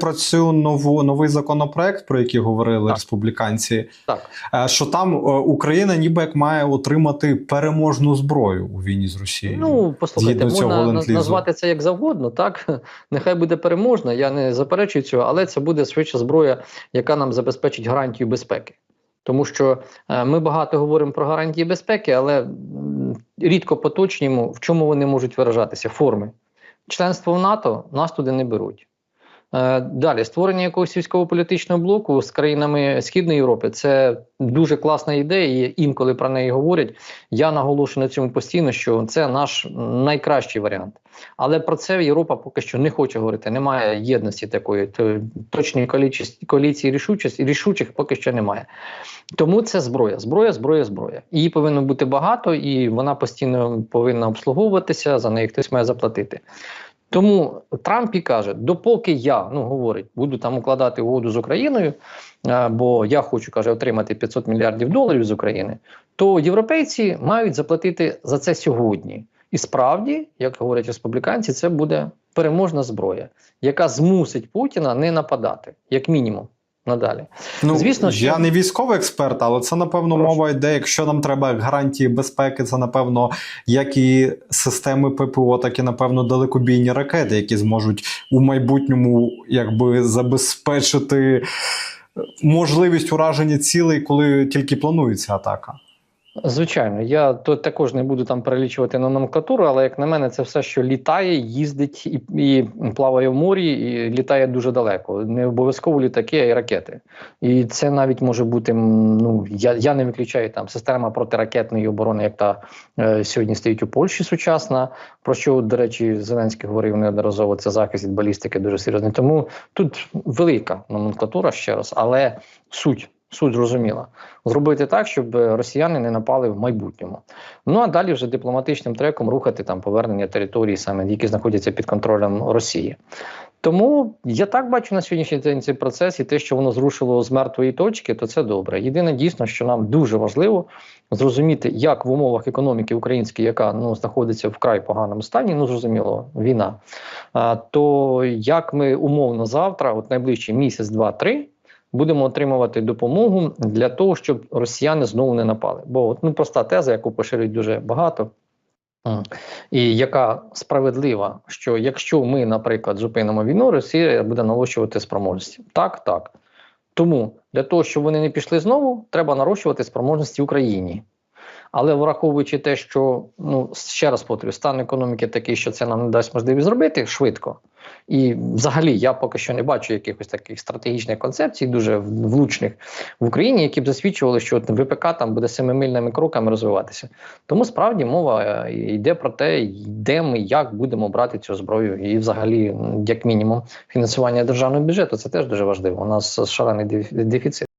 про цю нову новий законопроект, про який говорили Так. республіканці, Так. е, що там е, Україна ніби як має отримати переможну зброю у війні з Росією. Ну, послухайте, можна назвати це як завгодно, так? Нехай буде переможна, я не заперечую цього, але це буде швидше зброя, яка нам забезпечить гарантію безпеки. Тому що е, ми багато говоримо про гарантії безпеки, але рідко поточнюємо, в чому вони можуть виражатися, форми. Членство в НАТО нас туди не беруть. Е, Далі створення якогось військово-політичного блоку з країнами Східної Європи це дуже класна ідея. і Інколи про неї говорять. Я наголошую на цьому постійно, що це наш найкращий варіант. Але про це Європа поки що не хоче говорити. Немає єдності такої, точної коаліції, рішучих, рішучих поки що немає. Тому це зброя, зброя, зброя, зброя. Її повинно бути багато, і вона постійно повинна обслуговуватися. За неї хтось має заплатити. Тому Трамп і каже: допоки я ну говорить, буду там укладати угоду з Україною, а, бо я хочу каже отримати 500 мільярдів доларів з України, то європейці мають заплатити за це сьогодні. І справді, як говорять республіканці, це буде переможна зброя, яка змусить Путіна не нападати, як мінімум, надалі. Ну, Звісно, що- я не військовий експерт, але це напевно Прошу. мова йде. Якщо нам треба гарантії безпеки, це напевно як і системи ППО, так і напевно далекобійні ракети, які зможуть у майбутньому якби забезпечити можливість ураження цілей, коли тільки планується атака. Звичайно, я то також не буду там перелічувати на номенклатуру, але як на мене, це все, що літає, їздить і, і плаває в морі, і літає дуже далеко. Не обов'язково літаки, а й ракети. І це навіть може бути. Ну я, я не виключаю там система протиракетної оборони, як та е, сьогодні стоїть у Польщі сучасна. Про що, до речі, Зеленський говорив неодноразово. Це захист від балістики дуже серйозний. Тому тут велика номенклатура ще раз, але суть. Суть зрозуміла. Зробити так, щоб росіяни не напали в майбутньому. Ну а далі вже дипломатичним треком рухати там повернення території, саме які знаходяться під контролем Росії. Тому я так бачу на сьогоднішній день цей процес, і те, що воно зрушило з мертвої точки, то це добре. Єдине дійсно, що нам дуже важливо зрозуміти, як в умовах економіки української, яка ну знаходиться в край поганому стані, ну зрозуміло, війна. А, то як ми умовно завтра, от найближчий місяць, два-три. Будемо отримувати допомогу для того, щоб росіяни знову не напали. Бо от, ну проста теза, яку поширюють дуже багато, і яка справедлива, що якщо ми, наприклад, зупинимо війну, Росія буде нарощувати спроможності. Так, так. Тому для того, щоб вони не пішли знову, треба нарощувати спроможності Україні. Але враховуючи те, що ну ще раз повторюю, стан економіки такий, що це нам не дасть можливість зробити швидко. І взагалі я поки що не бачу якихось таких стратегічних концепцій, дуже влучних в Україні, які б засвідчували, що ВПК там буде семимильними кроками розвиватися. Тому справді мова е, йде про те, де ми як будемо брати цю зброю, і взагалі, як мінімум, фінансування державного бюджету це теж дуже важливо. У нас шалений дефіцит.